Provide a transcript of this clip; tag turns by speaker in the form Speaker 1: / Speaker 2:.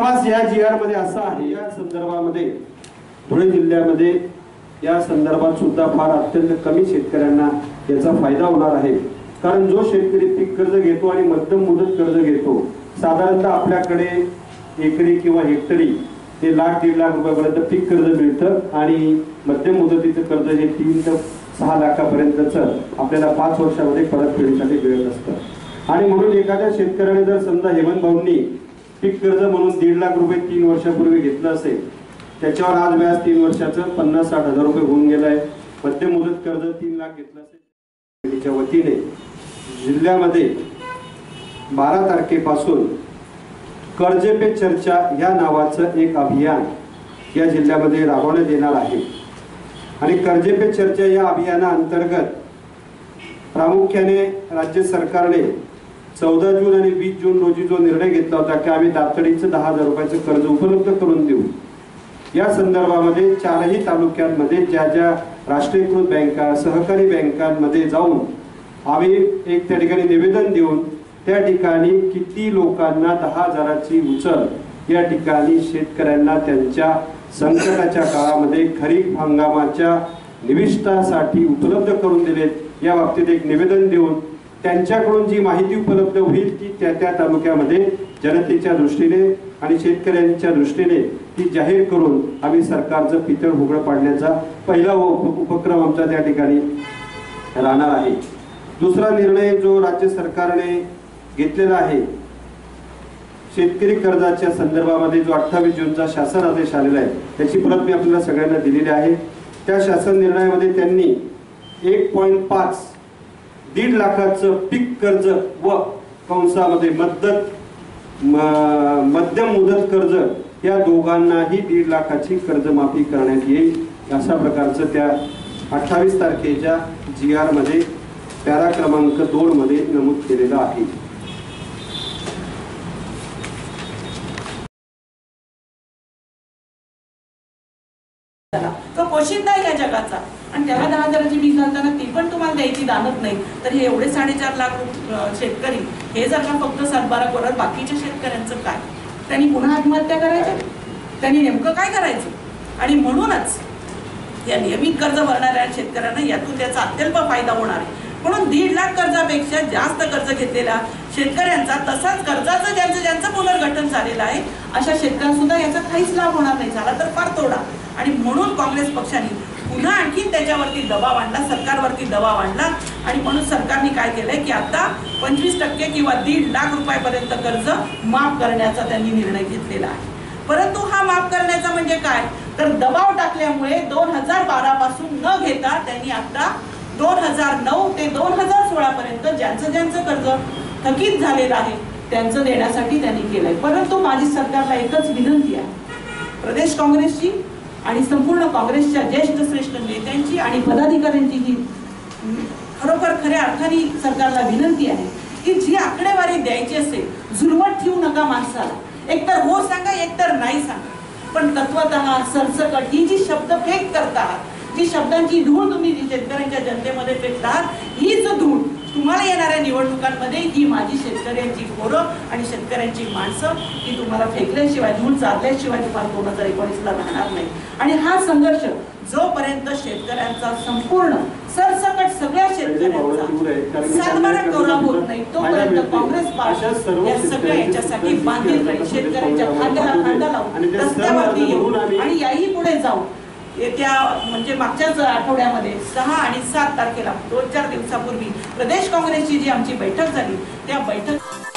Speaker 1: या जी आरमध्ये असं आहे या संदर्भामध्ये धुळे जिल्ह्यामध्ये या संदर्भात सुद्धा फार अत्यंत कमी शेतकऱ्यांना याचा फायदा होणार आहे. कारण जो शेतकरी पीक कर्ज घेतो आणि मध्यम मुदत कर्ज घेतो साधारणतः आपल्याकडे एकरी किंवा हेक्टरी ते लाख दीड लाख रुपयापर्यंत पीक कर्ज मिळतं आणि मध्यम मुदतीचं कर्ज हे तीन ते सहा लाखापर्यंतचं आपल्याला पाच वर्षामध्ये परतफेडीसाठी मिळत असतं. आणि म्हणून एखाद्या शेतकऱ्याने जर समजा हेमंत भाऊंनी पीक कर्ज म्हणून दीड लाख रुपये तीन वर्षापूर्वी घेतलं असेल त्याच्यावर आज व्याज तीन वर्षाचं पन्नास साठ हजार रुपये होऊन आहे मध्यम मुदत कर्ज तीन लाख घेतलं असेल. तिच्या वतीने जिल्ह्यामध्ये बारा तारखेपासून कर्ज पे चर्चा या नावाचं एक अभियान या जिल्ह्यामध्ये राबवण्यात येणार आहे. आणि कर्ज पे चर्चा या अभियानाअंतर्गत प्रामुख्याने राज्य सरकारने चौदा जून आणि वीस जून रोजी जो निर्णय घेतला होता की आम्ही तातडीचं दहा हजार रुपयाचं कर्ज उपलब्ध करून देऊ. या संदर्भामध्ये चारही तालुक्यांमध्ये ज्या ज्या राष्ट्रीयकृत बँका सहकारी बँकांमध्ये जाऊन आम्ही एक त्या ठिकाणी निवेदन देऊन त्या ठिकाणी किती लोकांना दहा हजाराची उचल या ठिकाणी शेतकऱ्यांना त्यांच्या संकटाच्या काळामध्ये खरीप हंगामाच्या निविष्टासाठी उपलब्ध करून दिलेत. या बाबतीत एक निवेदन देऊन त्यांच्याकडून जी माहिती उपलब्ध होईल ती त्या त्या तालुक्यामध्ये जनतेच्या दृष्टीने आणि शेतकऱ्यांच्या दृष्टीने ती जाहीर करून आम्ही सरकारचं पितळ उघडं पाडण्याचा पहिला उपक्रम आमचा त्या ठिकाणी राहणार आहे. दुसरा निर्णय जो राज्य सरकारने घेतलेला आहे शेतकरी कर्जाच्या संदर्भामध्ये जो अठ्ठावीस जूनचा शासन आदेश आलेला आहे त्याची प्रत मी आपल्याला सगळ्यांना दिलेली आहे. त्या शासन निर्णयामध्ये त्यांनी एक पॉईंट पाच दीड लाखाचं पीक कर्ज व कंसामध्ये मदत मध्यम मुदत कर्ज या दोघांनाही दीड लाखाची कर्जमाफी करण्यात येईल. अशा प्रकारचं त्या अठ्ठावीस तारखेच्या जी आरमध्ये पॅरा क्रमांक दोन मध्ये नमूद केलेलं आहे.
Speaker 2: तो पोशिंदा या जगाचा? आणि त्याला दहा हजाराची वीज घालताना ती पण तुम्हाला द्यायची दानत नाही. तर हे एवढे साडेचार लाख शेतकरी हे जर का फक्त सातबारा करत बाकीच्या शेतकऱ्यांचं काय? त्यांनी पुन्हा आत्महत्या करायच्या त्यांनी नेमकं काय करायचं? आणि म्हणूनच या नियमित कर्ज भरणाऱ्या शेतकऱ्यांना यातून त्याचा अत्यल्प फायदा होणार आहे. म्हणून दीड लाख कर्जापेक्षा जास्त कर्ज घेतलेला शेतकऱ्यांचा तसाच कर्जाचं ज्यांचं ज्यांचं पुनर्गठन झालेलं आहे अशा शेतकऱ्यांसुद्धा याचा काहीच लाभ होणार नाही. झाला तर फार तोडा. आणि म्हणून काँग्रेस पक्षाने पुन्हा आणखी त्याच्यावरती दबाव आणला सरकारवरती दबाव आणला आणि म्हणून सरकारने काय केलंय की आता पंचवीस टक्के किंवा दीड लाख रुपयापर्यंत कर्ज माफ करण्याचा त्यांनी निर्णय घेतलेला आहे. परंतु हा माफ करण्याचा म्हणजे काय? तर दबाव टाकल्यामुळे दोन हजार बारा पासून न घेता त्यांनी आता दोन हजार नऊ ते दोन हजार सोळा पर्यंत ज्यांचं ज्यांचं कर्ज थकीत झालेलं आहे त्यांचं देण्यासाठी त्यांनी केलंय. परंतु माझी सरकारला एकच विनंती आहे. प्रदेश काँग्रेसची आणि संपूर्ण काँग्रेसच्या ज्येष्ठ श्रेष्ठ नेत्यांची आणि पदाधिकाऱ्यांची ही खरोखर खऱ्या अर्थाने सरकारला विनंती आहे की जी आकडेवारी द्यायची असेल झुलवट ठेवू नका माणसाला. एकतर हो सांगा एकतर नाही सांगा. पण तत्वत सरसकट ही जी शब्द फेक करतात जी शब्दांची धूळ तुम्ही जी शेतकऱ्यांच्या जनतेमध्ये फेकतात हीच धूळ तुम्हाला येणाऱ्या निवडणुकांमध्ये ही माझी शेतकऱ्यांची पोरं आणि शेतकऱ्यांची माणसं ही तुम्हाला फेकल्याशिवाय धूळ चालल्याशिवाय तुम्हाला दोन हजार एकोणीसला राहणार नाही. आणि हा संघर्ष जोपर्यंत शेतकऱ्यांचा संपूर्ण सरसकट सगळ्या शेतकऱ्यांचा कवरा होत नाही तोपर्यंत काँग्रेस पार्टी या सगळ्या याच्यासाठी बांधील शेतकऱ्यांच्या येत्या म्हणजे मागच्याच आठवड्यामध्ये सहा आणि सात तारखेला दोन चार दिवसापूर्वी प्रदेश काँग्रेसची जी आमची बैठक झाली त्या बैठक